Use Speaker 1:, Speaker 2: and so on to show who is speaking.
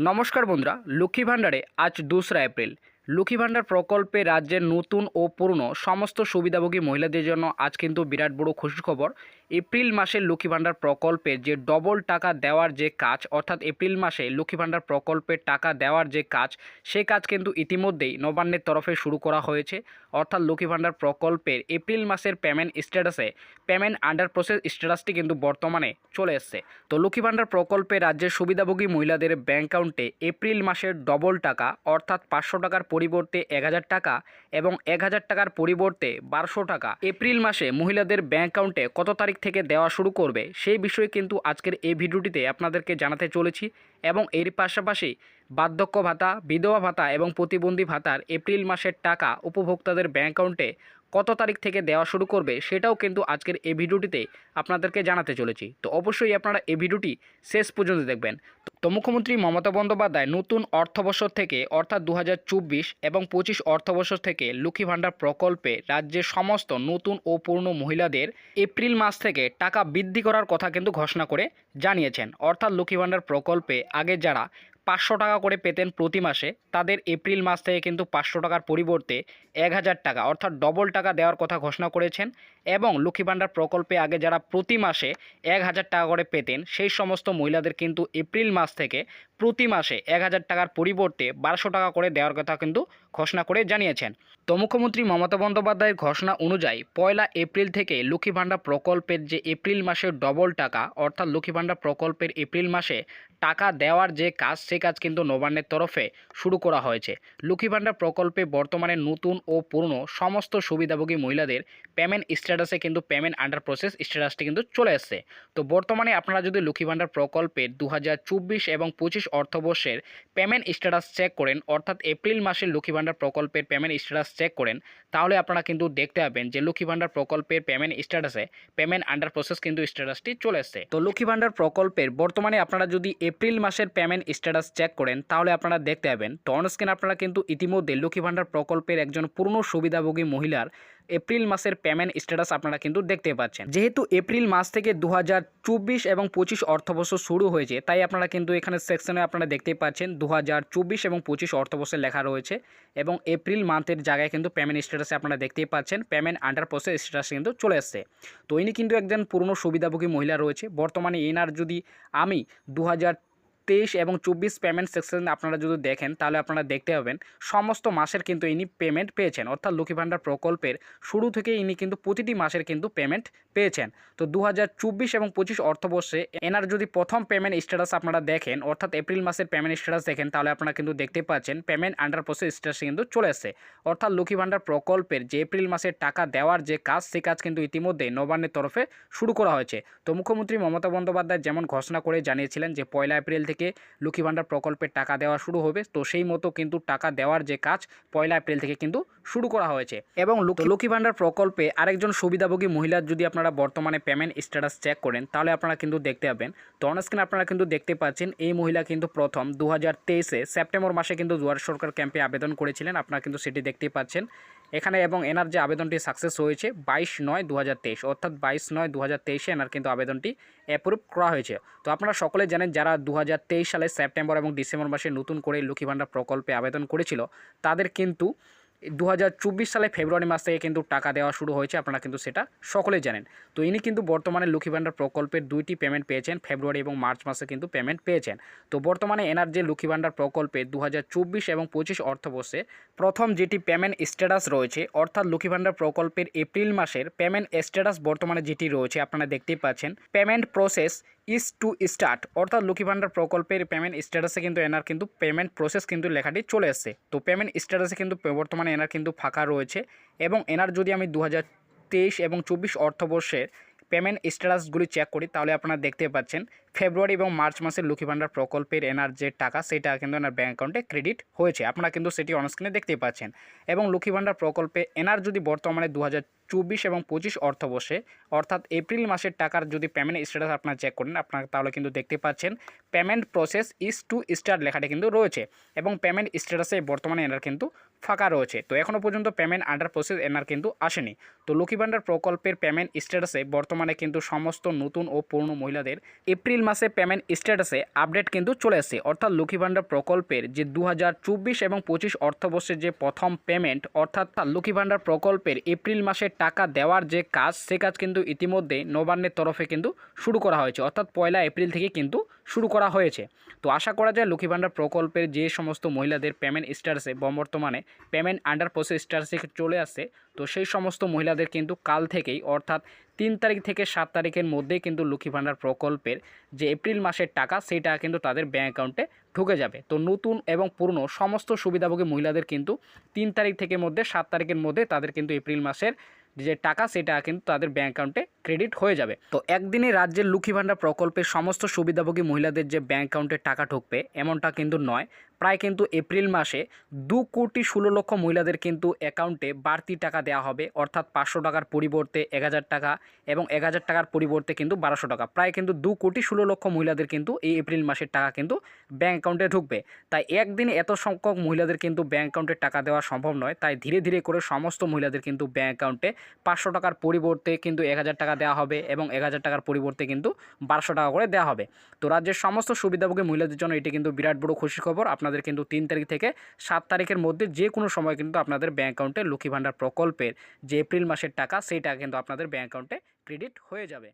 Speaker 1: নমস্কার বন্ধুরা লক্ষ্মী ভাণ্ডারে আজ দোসরা এপ্রিল। লক্ষ্মী ভাণ্ডার প্রকল্পে রাজ্যের নতুন ও পুরনো সমস্ত সুবিধাভোগী মহিলাদের জন্য আজ কিন্তু বিরাট বড় খুশির খবর। এপ্রিল মাসের লক্ষ্মী ভাণ্ডার প্রকল্পে যে ডবল টাকা দেওয়ার যে কাজ, অর্থাৎ এপ্রিল মাসে লক্ষ্মী ভাণ্ডার প্রকল্পে টাকা দেওয়ার যে কাজ, সে কাজ কিন্তু ইতিমধ্যেই নবান্নের তরফে শুরু করা হয়েছে। অর্থাৎ লক্ষ্মী ভাণ্ডার প্রকল্পের এপ্রিল মাসের পেমেন্ট স্ট্যাটাসে পেমেন্ট আন্ডার প্রসেস স্ট্যাটাসটি কিন্তু বর্তমানে চলে এসছে। তো লক্ষ্মী ভাণ্ডার প্রকল্পে রাজ্যের সুবিধাভোগী মহিলাদের ব্যাঙ্ক অ্যাকাউন্টে এপ্রিল মাসের ডবল টাকা, অর্থাৎ পাঁচশো টাকার পরিবর্তে এক হাজার টাকা এবং এক হাজার টাকার পরিবর্তে বারোশো টাকা। এপ্রিল মাসে মহিলাদের ব্যাঙ্ক অ্যাকাউন্টে কত তারিখ থেকে দেওয়া শুরু করবে সেই বিষয়ে কিন্তু আজকের এই ভিডিওটিতে আপনাদেরকে জানাতে চলেছি এবং এর পাশাপাশি বার্ধক্য ভাতা, বিধবা ভাতা এবং প্রতিবন্ধী ভাতার এপ্রিল মাসের টাকা উপভোক্তাদের ব্যাঙ্ক অ্যাকাউন্টে কত তারিখ থেকে দেওয়া শুরু করবে সেটাও কিন্তু আজকের এই ভিডিওটিতে আপনাদেরকে জানাতে চলেছি। তো অবশ্যই আপনারা এই ভিডিওটি শেষ পর্যন্ত দেখবেন। তো মুখ্যমন্ত্রী মমতা বন্দ্যোপাধ্যায় নতুন অর্থবর্ষ থেকে, অর্থাৎ দু হাজার চব্বিশ এবং পঁচিশ অর্থবর্ষ থেকে লক্ষ্মী ভাণ্ডার প্রকল্পে রাজ্যের সমস্ত নতুন ও পুরনো মহিলাদের এপ্রিল মাস থেকে টাকা বৃদ্ধি করার কথা কিন্তু ঘোষণা করে জানিয়েছেন। অর্থাৎ লক্ষ্মী ভাণ্ডার প্রকল্পে আগে যারা পাঁচশো টাকা করে পেতেন প্রতি মাসে। তাদের এপ্রিল মাস থেকে কিন্তু পাঁচশো টাকার পরিবর্তে এক হাজার টাকা, অর্থাৎ ডবল টাকা দেওয়ার কথা ঘোষণা করেছেন এবং লক্ষ্মী ভাণ্ডার প্রকল্পে আগে যারা প্রতি মাসে এক হাজার টাকা করে পেতেন, সেই সমস্ত মহিলাদের কিন্তু এপ্রিল মাস থেকে প্রতি মাসে এক হাজার টাকার পরিবর্তে বারোশো টাকা করে দেওয়ার কথা কিন্তু ঘোষণা করে জানিয়েছেন। তো মুখ্যমন্ত্রী মমতা বন্দ্যোপাধ্যায়ের ঘোষণা অনুযায়ী পয়লা এপ্রিল থেকে লক্ষ্মী ভাণ্ডার প্রকল্পের যে এপ্রিল মাসের ডবল টাকা, অর্থাৎ লক্ষ্মী ভাণ্ডার প্রকল্পের এপ্রিল মাসে টাকা দেওয়ার যে কাজ, সে কাজ কিন্তু নবান্নের তরফে শুরু করা হয়েছে। লক্ষ্মী ভাণ্ডার প্রকল্পে বর্তমানে নতুন ও পুরনো সমস্ত সুবিধাভোগী মহিলাদের পেমেন্ট স্ট্যাটাসে কিন্তু পেমেন্ট আন্ডার প্রসেস স্ট্যাটাসটি কিন্তু চলে এসছে। তো বর্তমানে আপনারা যদি লক্ষ্মী ভাণ্ডার প্রকল্পের দু হাজার চব্বিশ এবং পঁচিশ অর্থবর্ষের পেমেন্ট স্ট্যাটাস চেক করেন, অর্থাৎ এপ্রিল মাসের লক্ষ্মী ভাণ্ডার প্রকল্পের পেমেন্ট স্ট্যাটাস চেক করেন, তাহলে আপনারা কিন্তু দেখতে পাবেন যে লক্ষ্মী ভাণ্ডার প্রকল্পের পেমেন্ট স্ট্যাটাসে পেমেন্ট আন্ডার প্রসেস কিন্তু স্ট্যাটাসটি চলে এসছে। তো লক্ষ্মী ভাণ্ডার প্রকল্পের বর্তমানে আপনারা যদি এপ্রিল মাসের পেমেন্ট স্ট্যাটাস চেক করেন, তাহলে আপনারা দেখতে পাবেন, তো অনস্ক্রিন আপনারা কিন্তু ইতিমধ্যে লক্ষ্মী ভাণ্ডার প্রকল্পের একজন পূর্ণ সুবিধাভোগী মহিলার এপ্রিল মাসের পেমেন্ট স্ট্যাটাস আপনারা কিন্তু দেখতে পাচ্ছেন। যেহেতু এপ্রিল মাস থেকে দু চব্বিশ এবং পঁচিশ অর্থবর্ষ শুরু হয়েছে, তাই আপনারা কিন্তু এখানে সেকশনে আপনারা দেখতে পাচ্ছেন দু হাজার চব্বিশ এবং পঁচিশ অর্থবর্ষে লেখা রয়েছে এবং এপ্রিল মান্থের জায়গায় কিন্তু পেমেন্ট স্ট্যাটাসে আপনারা দেখতেই পাচ্ছেন, পেমেন্ট আন্ডার প্রসেস স্ট্যাটাস কিন্তু চলে এসছে। তো ইনি কিন্তু একজন পুরনো সুবিধাভোগী মহিলা রয়েছে। বর্তমানে এনার যদি আমি দু তেইশ এবং চব্বিশ পেমেন্ট সেকশন আপনারা যদি দেখেন, তাহলে আপনারা দেখতে পাবেন, সমস্ত মাসের কিন্তু ইনি পেমেন্ট পেয়েছেন। অর্থাৎ লক্ষ্মী ভাণ্ডার প্রকল্পের শুরু থেকে ইনি কিন্তু প্রতিটি মাসের কিন্তু পেমেন্ট পেয়েছেন। তো দু হাজার চব্বিশ এবং পঁচিশ অর্থবর্ষে এনার যদি প্রথম পেমেন্ট স্ট্যাটাস আপনারা দেখেন, অর্থাৎ এপ্রিল মাসের পেমেন্ট স্ট্যাটাস দেখেন, তাহলে আপনারা কিন্তু দেখতে পাচ্ছেন পেমেন্ট আন্ডার প্রসেস স্ট্যাটাস কিন্তু চলে এসছে। অর্থাৎ লক্ষ্মী ভাণ্ডার প্রকল্পের যে এপ্রিল মাসের টাকা দেওয়ার যে কাজ, সে কাজ কিন্তু ইতিমধ্যে নবান্নের তরফে শুরু করা হয়েছে। তো মুখ্যমন্ত্রী মমতা বন্দ্যোপাধ্যায় যেমন ঘোষণা করে জানিয়েছিলেন যে, পয়লা এপ্রিল থেকে লক্ষ্মী ভাণ্ডার প্রকল্পের টাকা দেওয়া শুরু হবে। তো সেই মতো কিন্তু টাকা দেওয়ার যে কাজ পয়লা এপ্রিল থেকে কিন্তু শুরু করা হয়েছে। এবং লক্ষ্মী- ভাণ্ডার প্রকল্পে আরেকজন সুবিধাভোগী মহিলার যদি আপনারা বর্তমানে পেমেন্ট স্ট্যাটাস চেক করেন তাহলে আপনারা কিন্তু দেখতে পাবেন। তো অনস্ক্রিন আপনারা কিন্তু দেখতে পাচ্ছেন এই মহিলা কিন্তু প্রথম দু হাজার তেইশে সেপ্টেম্বর মাসে কিন্তু দুয়ার সরকার ক্যাম্পে আবেদন করেছিলেন। আপনারা কিন্তু সেটি দেখতে পাচ্ছেন। এখানে এবং এনার যে আবেদনটি সাকসেস হয়েছে বাইশ নয় দু অর্থাৎ বাইশ নয় দু হাজার এনার কিন্তু আবেদনটি অ্যাপ্রুভ করা হয়েছে। তো আপনারা সকলে জানেন যারা দু হাজার তেইশ সালে সেপ্টেম্বর এবং ডিসেম্বর মাসে নতুন করে লক্ষ্মী ভাণ্ডার প্রকল্পে আবেদন করেছিল, তাদের কিন্তু দু হাজার চব্বিশ সালে ফেব্রুয়ারি মাস থেকে কিন্তু টাকা দেওয়া শুরু হয়েছে, আপনারা কিন্তু সেটা সকলেই জানেন। তো ইনি কিন্তু বর্তমানে লক্ষ্মী ভাণ্ডার প্রকল্পের দুইটি পেমেন্ট পেয়েছেন, ফেব্রুয়ারি এবং মার্চ মাসে কিন্তু পেমেন্ট পেয়েছেন। তো বর্তমানে এনার যে লক্ষ্মী ভাণ্ডার প্রকল্পে দু হাজার চব্বিশ এবং পঁচিশ অর্থবর্ষে প্রথম যেটি পেমেন্ট স্ট্যাটাস রয়েছে, অর্থাৎ লক্ষ্মী ভাণ্ডার প্রকল্পের এপ্রিল মাসের পেমেন্ট স্ট্যাটাস বর্তমানে যেটি রয়েছে, আপনারা দেখতেই পাচ্ছেন। Payment process is to start অর্থাৎ লক্ষ্মী ভাণ্ডার প্রকল্পের পেমেন্ট স্ট্যাটাসে কিন্তু এনার কিন্তু পেমেন্ট প্রসেস কিন্তু লেখাটি চলে এসছে। তো পেমেন্ট স্ট্যাটাসে কিন্তু বর্তমানে এনার কিন্তু ফাঁকা রয়েছে এবং এনার যদি আমি দু এবং চব্বিশ অর্থবর্ষের পেমেন্ট স্ট্যাটাসগুলি চেক করি, তাহলে আপনারা দেখতে পাচ্ছেন ফেব্রুয়ারি এবং মার্চ মাসের লক্ষ্মী ভাণ্ডার প্রকল্পের এনার যে টাকা, সেটা কিন্তু এনার ব্যাঙ্ক অ্যাকাউন্টে ক্রেডিট হয়েছে। আপনারা কিন্তু সেটি অনস্ক্রিনে দেখতে পাচ্ছেন। এবং লক্ষ্মী ভাণ্ডার প্রকল্পে এনার যদি বর্তমানে দু হাজার চব্বিশ এবং পঁচিশ অর্থবর্ষে। অর্থাৎ এপ্রিল মাসের টাকার যদি পেমেন্ট স্ট্যাটাস আপনারা চেক করেন, আপনারা তাহলে কিন্তু দেখতে পাচ্ছেন payment process is to start লেখাটা কিন্তু রয়েছে এবং পেমেন্ট স্ট্যাটাসে বর্তমানে এনার কিন্তু ফাঁকা রয়েছে। তো এখনও পর্যন্ত পেমেন্ট আন্ডার প্রসেস এনার কিন্তু আসেনি। তো লক্ষ্মী ভাণ্ডার প্রকল্পের পেমেন্ট স্ট্যাটাসে বর্তমানে কিন্তু সমস্ত নতুন ও পুরনো মহিলাদের এপ্রিল মাসে পেমেন্ট স্ট্যাটাসে আপডেট কিন্তু চলে আসছে। অর্থাৎ লক্ষ্মী ভাণ্ডার প্রকল্পের যে দু হাজার চব্বিশ এবং পঁচিশ অর্থবর্ষের যে প্রথম পেমেন্ট অর্থাৎ লক্ষ্মী ভাণ্ডার প্রকল্পের এপ্রিল মাসে টাকা দেওয়ার যে কাজ, সে কাজ কিন্তু ইতিমধ্যে নবান্নের তরফে কিন্তু শুরু করা হয়েছে। অর্থাৎ পয়লা এপ্রিল থেকে কিন্তু শুরু করা হয়েছে। তো আশা করা যায় লক্ষ্মী ভাণ্ডার প্রকল্পের যে সমস্ত মহিলাদের পেমেন্ট স্ট্যাটাসে বর্তমানে পেমেন্ট আন্ডার প্রসেস স্ট্যাটাসে চলে আসছে, তো সেই সমস্ত মহিলাদের কিন্তু কাল থেকেই, অর্থাৎ তিন তারিখ থেকে সাত তারিখের মধ্যেই কিন্তু লক্ষ্মী ভাণ্ডার প্রকল্পের যে এপ্রিল মাসের টাকা সেই টাকা কিন্তু তাদের ব্যাঙ্ক অ্যাকাউন্টে ঢুকে যাবে। তো নতুন এবং পুরনো সমস্ত সুবিধাভোগী মহিলাদের কিন্তু তিন তারিখ থেকে মধ্যে, সাত তারিখের মধ্যে তাদের কিন্তু এপ্রিল মাসের যে টাকা সেটা কিন্তু তাদের ব্যাঙ্ক অ্যাকাউন্টে ক্রেডিট হয়ে যাবে। তো একদিনে রাজ্যের লক্ষ্মী ভাণ্ডার প্রকল্পের সমস্ত সুবিধাভোগী মহিলাদের যে ব্যাঙ্ক অ্যাকাউন্টে টাকা ঢুকবে, এমনটা কিন্তু নয়। প্রায় কিন্তু এপ্রিল মাসে দু কোটি ষোলো লক্ষ মহিলাদের কিন্তু অ্যাকাউন্টে বাড়তি টাকা দেওয়া হবে, অর্থাৎ পাঁচশো টাকার পরিবর্তে এক হাজার টাকা এবং এক হাজার টাকার পরিবর্তে কিন্তু বারোশো টাকা। প্রায় কিন্তু দু কোটি ষোলো লক্ষ মহিলাদের কিন্তু এই এপ্রিল মাসের টাকা কিন্তু ব্যাঙ্ক অ্যাকাউন্টে ঢুকবে। তাই একদিনে এত সংখ্যক মহিলাদের কিন্তু ব্যাঙ্ক অ্যাকাউন্টে টাকা দেওয়া সম্ভব নয়, তাই ধীরে ধীরে করে সমস্ত মহিলাদের কিন্তু ব্যাঙ্ক অ্যাকাউন্টে পাঁচশো টাকার পরিবর্তে কিন্তু এক হাজার টাকা দেওয়া হবে এবং এক হাজার টাকার পরিবর্তে কিন্তু বারোশো টাকা করে দেওয়া হবে। তো রাজ্যের সমস্ত সুবিধাভোগী মহিলাদের জন্য এটি কিন্তু বিরাট বড় খুশি খবর। আপনাদের কিন্তু তিন তারিখ থেকে সাত তারিখের মধ্যে যে কোনো সময় কিন্তু আপনাদের ব্যাঙ্ক অ্যাকাউন্টে লক্ষ্মী ভাণ্ডার প্রকল্পের যে এপ্রিল মাসের টাকা, সেই টাকা কিন্তু আপনাদের ব্যাঙ্ক অ্যাকাউন্টে ক্রেডিট হয়ে যাবে।